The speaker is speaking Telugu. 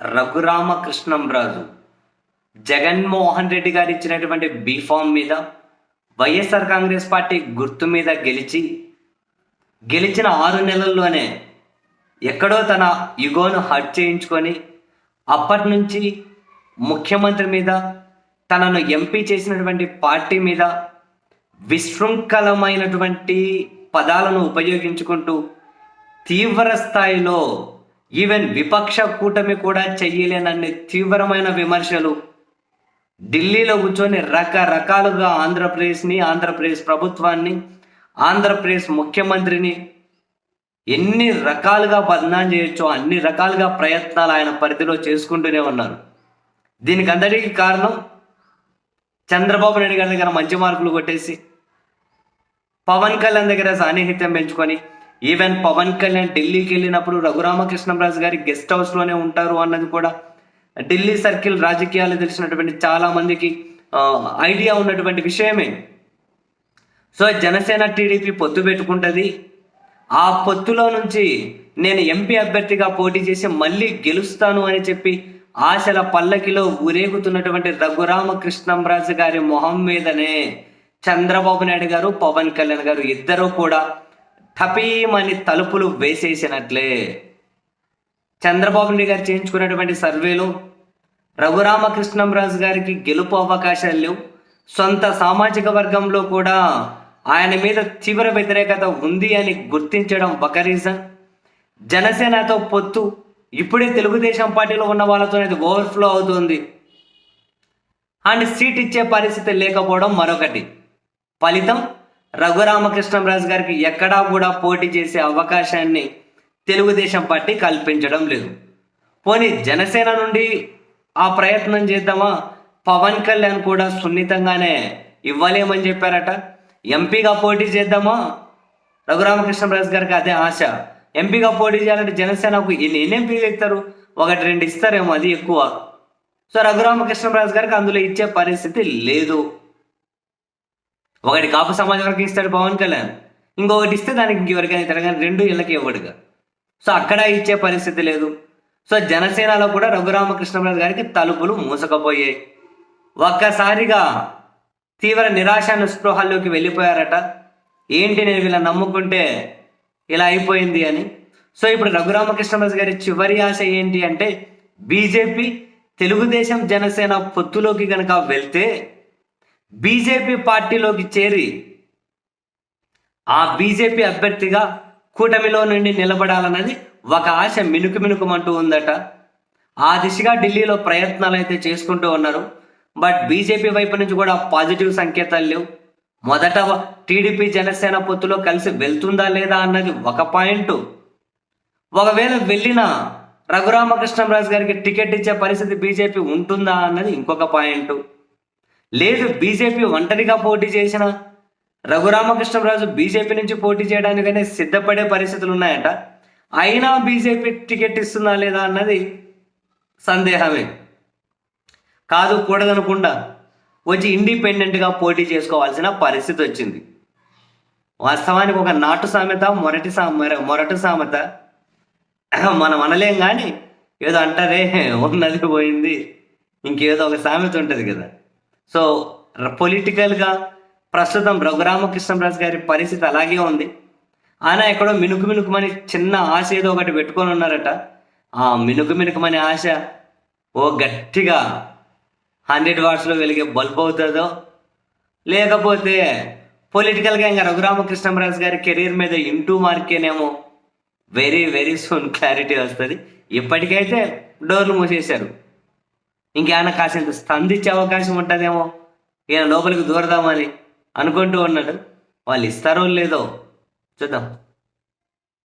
రఘురామకృష్ణంరాజు జగన్మోహన్ రెడ్డి గారు ఇచ్చినటువంటి బీఫామ్ మీద వైఎస్ఆర్ కాంగ్రెస్ పార్టీ గుర్తు మీద గెలిచి గెలిచిన ఆరు నెలల్లోనే ఎక్కడో తన యుగోను హట్ చేయించుకొని అప్పటి నుంచి ముఖ్యమంత్రి మీద తనను ఎంపీ చేసినటువంటి పార్టీ మీద విశృంఖలమైనటువంటి పదాలను ఉపయోగించుకుంటూ తీవ్ర స్థాయిలో ఈవెన్ విపక్ష కూటమి కూడా చెయ్యలేనన్ని తీవ్రమైన విమర్శలు. ఢిల్లీలో కూర్చొని రకరకాలుగా ఆంధ్రప్రదేశ్ని ఆంధ్రప్రదేశ్ ప్రభుత్వాన్ని ఆంధ్రప్రదేశ్ ముఖ్యమంత్రిని ఎన్ని రకాలుగా బదనాం చేయొచ్చో అన్ని రకాలుగా ప్రయత్నాలు ఆయన పరిధిలో చేసుకుంటూనే ఉన్నారు. దీనికి అందరికీ కారణం చంద్రబాబు నాయుడు గారి దగ్గర మంచి మార్కులు కొట్టేసి పవన్ కళ్యాణ్ దగ్గర సాన్నిహిత్యం పెంచుకొని ఈవెన్ పవన్ కళ్యాణ్ ఢిల్లీకి వెళ్ళినప్పుడు రఘురామకృష్ణరాజు గారి గెస్ట్ హౌస్లోనే ఉంటారు అన్నది కూడా ఢిల్లీ సర్కిల్ రాజకీయాలు తెలిసినటువంటి చాలా మందికి ఐడియా ఉన్నటువంటి విషయమే. సో జనసేన టీడీపీ పొత్తు పెట్టుకుంటుంది. ఆ పొత్తులో నుంచి నేను ఎంపీ అభ్యర్థిగా పోటీ చేసి మళ్ళీ గెలుస్తాను అని చెప్పి ఆశల పల్లకిలో ఊరేగుతున్నటువంటి రఘురామకృష్ణంరాజు గారి మొహం మీదనే చంద్రబాబు నాయుడు గారు పవన్ కళ్యాణ్ గారు ఇద్దరూ కూడా టపీమని తలుపులు వేసేసినట్లే. చంద్రబాబు నాయుడు గారు చేయించుకున్నటువంటి సర్వేలో రఘురామకృష్ణంరాజు గారికి గెలుపు అవకాశాలు లేవు. సొంత సామాజిక వర్గంలో కూడా ఆయన మీద తీవ్ర వ్యతిరేకత ఉంది అని గుర్తించడం ఒక రీజన్ జనసేనతో పొత్తు ఇప్పుడే తెలుగుదేశం పార్టీలో ఉన్న వాళ్ళతో అనేది ఓవర్ఫ్లో అవుతుంది. అండ్ సీట్ ఇచ్చే పరిస్థితి లేకపోవడం మరొకటి. ఫలితం రఘురామకృష్ణరాజు గారికి ఎక్కడా కూడా పోటీ చేసే అవకాశాన్ని తెలుగుదేశం పార్టీ కల్పించడం లేదు. పోనీ జనసేన నుండి ఆ ప్రయత్నం చేద్దామా? పవన్ కళ్యాణ్ కూడా సున్నితంగానే ఇవ్వలేమని చెప్పారట. ఎంపీగా పోటీ చేద్దామా? రఘురామకృష్ణరాజు గారికి అదే ఆశ. ఎంపీగా పోటీ చేయాలంటే జనసేనకు ఎన్ని ఎన్ని ఎంపీలు ఇస్తారు? ఒకటి రెండు ఇస్తారేమో అది ఎక్కువ. సో రఘురామకృష్ణరాజు గారికి అందులో ఇచ్చే పరిస్థితి లేదు. ఒకటి కాపు సమాజం వరకు ఇస్తాడు పవన్ కళ్యాణ్. ఇంకొకటి ఇస్తే దానికి ఇంకెవరికైనా తెలంగాణ కానీ రెండు ఇళ్ళకి ఇవ్వడుగా. సో అక్కడ ఇచ్చే పరిస్థితి లేదు. సో జనసేనలో కూడా రఘురామకృష్ణరాజు గారికి తలుపులు మూసకపోయాయి. ఒక్కసారిగా తీవ్ర నిరాశ నిస్పృహల్లోకి వెళ్ళిపోయారట. ఏంటి నేను వీళ్ళని నమ్ముకుంటే ఇలా అయిపోయింది అని. సో ఇప్పుడు రఘురామకృష్ణరాజు గారి చివరి ఆశ ఏంటి అంటే బీజేపీ తెలుగుదేశం జనసేన పొత్తులోకి కనుక వెళ్తే బీజేపీ పార్టీలోకి చేరి ఆ బీజేపీ అభ్యర్థిగా కూటమిలో నుండి నిలబడాలన్నది ఒక ఆశ మినుకు మినుకుమంటూ ఉందట. ఆ దిశగా ఢిల్లీలో ప్రయత్నాలు అయితే చేసుకుంటూ ఉన్నారు. బట్ బీజేపీ వైపు నుంచి కూడా పాజిటివ్ సంకేతాలు లేవు. మొదట టీడీపీ జనసేన పొత్తులో కలిసి వెళ్తుందా లేదా అన్నది ఒక పాయింట్. ఒకవేళ వెళ్ళిన రఘురామకృష్ణరాజు గారికి టికెట్ ఇచ్చే పరిస్థితి బీజేపీ ఉంటుందా అన్నది ఇంకొక పాయింట్. లేదు బీజేపీ ఒంటరిగా పోటీ చేసిన రఘురామకృష్ణరాజు బీజేపీ నుంచి పోటీ చేయడానికనే సిద్ధపడే పరిస్థితులు ఉన్నాయట అయినా బీజేపీ టికెట్ ఇస్తుందా లేదా అన్నది సందేహమే. కాదు కూడదనకుండా వచ్చి ఇండిపెండెంట్గా పోటీ చేసుకోవాల్సిన పరిస్థితి వచ్చింది. వాస్తవానికి ఒక నాటు సామెత మొరటి సా మొరటి మొరటు సామెత. మనం అనలేం కానీ ఏదో అంటారే ఉన్నది పోయింది. ఇంకేదో ఒక సామెత ఉంటుంది కదా. సో పొలిటికల్గా ప్రస్తుతం రఘురామకృష్ణరాజు గారి పరిస్థితి అలాగే ఉంది. ఆయన ఎక్కడో మినుకు మినుకుమని చిన్న ఆశ ఏదో ఒకటి పెట్టుకొని ఉన్నారట. ఆ మినుకు మినుకుమని ఆశ ఓ గట్టిగా హండ్రెడ్ వాట్స్లో వెలిగే బల్బ్ అవుతుందో లేకపోతే పొలిటికల్గా ఇంకా రఘురామకృష్ణరాజు గారి కెరీర్ మీద ఇంటూ మార్కేనేమో వెరీ వెరీ సూన్ క్లారిటీ వస్తుంది. ఇప్పటికైతే డోర్లు మూసేశారు. ఇంకేమైనా కాసేంత స్పందించే అవకాశం ఉంటుందేమో? ఈయన లోపలికి దూరదామని అనుకుంటూ ఉన్నాడు. వాళ్ళు ఇస్తారో లేదో చూద్దాం.